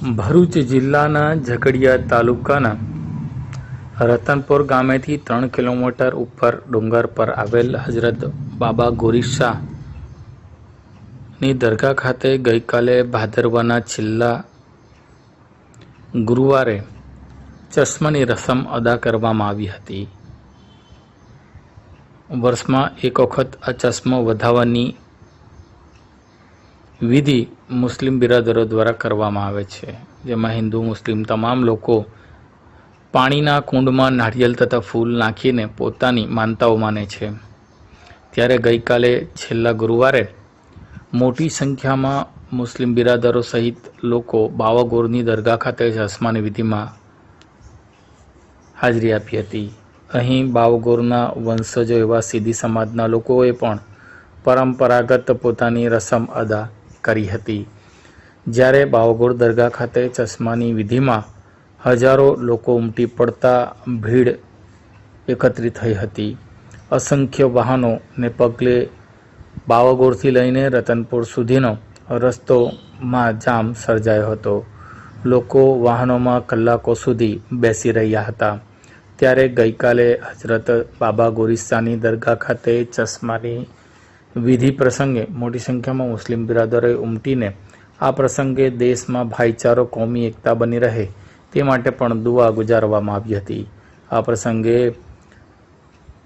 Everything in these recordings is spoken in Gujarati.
ભરૂચ જિલ્લાના ઝઘડિયા તાલુકાના રતનપુર ગામેથી ત્રણ કિલોમીટર ઉપર ડુંગર પર આવેલ હજરત બાબા ગોરીશા ની દરગાહ ખાતે ગઈકાલે ભાદરવાના છેલ્લા ગુરુવારે ચશ્માની રસમ અદા કરવામાં આવી હતી. વર્ષમાં એક વખત આ ચશ્મો વધાવવાની વિધિ મુસ્લિમ બિરાદરો દ્વારા કરવામાં આવે છે. જેમાં હિન્દુ, મુસ્લિમ તમામ લોકો પાણીના કુંડમાં નારિયેલ તથા ફૂલ નાખીને પોતાની માનતાઓ માને છે. ત્યારે ગઈકાલે છેલ્લા ગુરુવારે મોટી સંખ્યામાં મુસ્લિમ બિરાદરો સહિત લોકો બાવાગોરની દરગાહ ખાતે જસમાની વિધિમાં હાજરી આપી હતી. અહીં બાવગોરના વંશજો એવા સીધી સમાજના લોકોએ પણ પરંપરાગત પોતાની રસમ અદા કરી હતી. જ્યારે બાવગોર દરગાહ ખાતે ચશ્માની વિધિમાં હજારો લોકો ઉમટી પડતા ભીડ એકત્રિત થઈ હતી. અસંખ્ય વાહનોને પગલે બાવાગોળથી લઈને રતનપુર સુધીનો રસ્તોમાં જામ સર્જાયો હતો. લોકો વાહનોમાં કલાકો સુધી બેસી રહ્યા હતા. ત્યારે ગઈકાલે હજરત બાબા ગોરિસ્તાની દરગાહ ખાતે ચશ્માની વિધિ પ્રસંગે મોટી સંખ્યામાં મુસ્લિમ બિરાદરોએ ઉમટીને આ પ્રસંગે દેશમાં ભાઈચારો, કોમી એકતા બની રહે તે માટે પણ દુઆ ગુજારવામાં આવી હતી. આ પ્રસંગે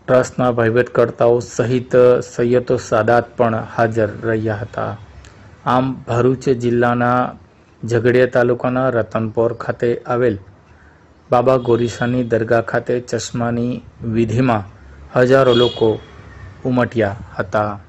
ટ્રસ્ટના વહીવટકર્તાઓ સહિત સૈયદો સાદાત પણ હાજર રહ્યા હતા. આમ ભરૂચ જિલ્લાના ઝઘડિયા તાલુકાના રતનપોર ખાતે આવેલ બાબા ગોરીસાની દરગાહ ખાતે ચશ્માની વિધિમાં હજારો લોકો ઉમટ્યા હતા.